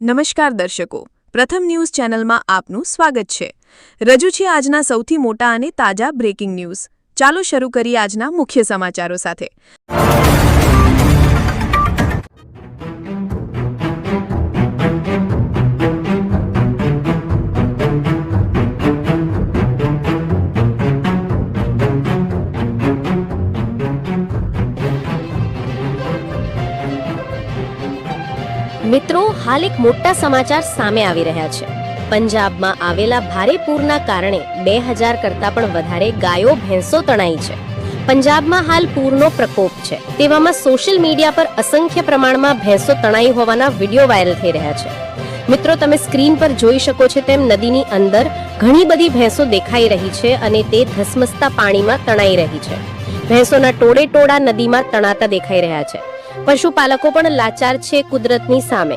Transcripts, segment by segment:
નમસ્કાર દર્શકો, પ્રથમ ન્યૂઝ ચેનલમાં આપનું સ્વાગત છે. રજૂ છે આજના સૌથી મોટા અને તાજા બ્રેકિંગ ન્યૂઝ. ચાલો શરૂ કરીએ આજના મુખ્ય સમાચારો સાથે. મિત્રો, હાલ એક મોટા સમાચાર સામે આવી રહ્યા છે. પંજાબમાં આવેલા ભારે પૂરના કારણે બે હજાર કરતાં પણ વધારે ગાયો, ભેંસો તણાઈ છે. પંજાબમાં હાલ પૂરનો પ્રકોપ છે. તેવામાં સોશિયલ મીડિયા પર અસંખ્ય પ્રમાણમાં ભેંસો તણાઈ હોવાના વીડિયો વાયરલ થઈ રહ્યા છે. મિત્રો, તમે સ્ક્રીન પર જોઈ શકો છો તેમ નદીની અંદર ઘણી બધી ભેંસો દેખાઈ રહી છે અને તે ધસમસતા પાણીમાં તણાઈ રહી છે. ભેંસોના ટોળે ટોળા નદીમાં તણાતા દેખાઈ રહ્યા છે. પશુપાલકો પણ લાચાર છે કુદરતની સામે.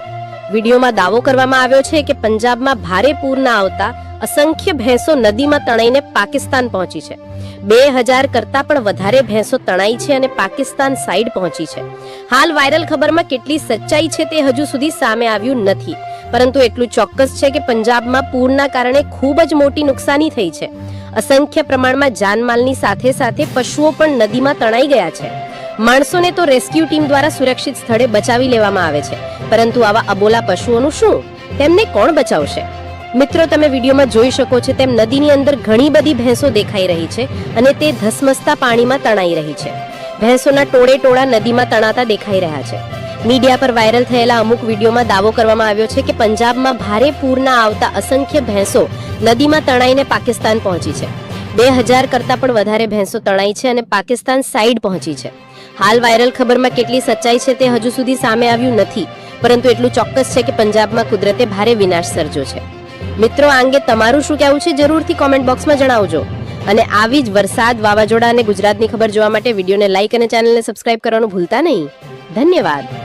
વિડીયોમાં દાવો કરવામાં આવ્યો છે કે પંજાબમાં ભારે પૂર ના આવતા અસંખ્ય ભેંસો નદીમાં તણાઈને પાકિસ્તાન પહોંચી છે. બે હજાર કરતાં પણ વધારે ભેંસો તણાઈ છે અને પાકિસ્તાન સાઈડ પહોંચી છે. હાલ વાયરલ ખબરમાં કેટલી સચ્ચાઈ છે તે હજુ સુધી સામે આવ્યું નથી. પરંતુ એટલું ચોક્કસ છે કે પંજાબમાં પૂરના કારણે ખૂબ જ મોટી નુકસાની થઈ છે. અસંખ્ય પ્રમાણમાં જાનમાલની સાથે સાથે પશુઓ પણ નદીમાં તણાઈ ગયા છે. માણસોને તો રેસ્ક્યુ ટીમ દ્વારા સુરક્ષિત સ્થળે બચાવી લેવામાં આવે છે. પરંતુ આવા અબોલા પશુઓનું શું? તેમને કોણ બચાવશે? મિત્રો, તમે વિડીયોમાં જોઈ શકો છો તેમ નદીની અંદર ઘણી બધી ભેંસો દેખાઈ રહી છે અને તે ધસમસતા પાણીમાં તણાઈ રહી છે. ભેંસોના ટોળે ટોળા નદીમાં તણાતા દેખાઈ રહ્યા છે. મીડિયા પર વાયરલ થયેલા અમુક વિડીયોમાં દાવો કરવામાં આવ્યો છે કે પંજાબમાં ભારે પૂરના આવતા અસંખ્ય ભેંસો નદીમાં તણાઈને પાકિસ્તાન પહોંચી છે. બે હજાર કરતાં પણ વધારે ભેંસો તણાઈ છે અને પાકિસ્તાન સાઈડ પહોંચી છે. હાલ વાયરલ ખબરમાં કેટલી સચ્ચાઈ છે તે હજુ સુધી સામે આવ્યું નથી, પરંતુ એટલું ચોક્કસ છે કે પંજાબમાં કુદરતે ભારે વિનાશ સર્જો છે. મિત્રો, આ અંગે તમારું શું કહેવું છે જરૂરથી કોમેન્ટ બોક્સમાં જણાવજો. અને આવી જ વરસાદ, વાવાઝોડા અને ગુજરાતની ખબર જોવા માટે વિડીયોને લાઇક અને ચેનલને સબસ્ક્રાઇબ કરવાનું ભૂલતા નહીં. ધન્યવાદ.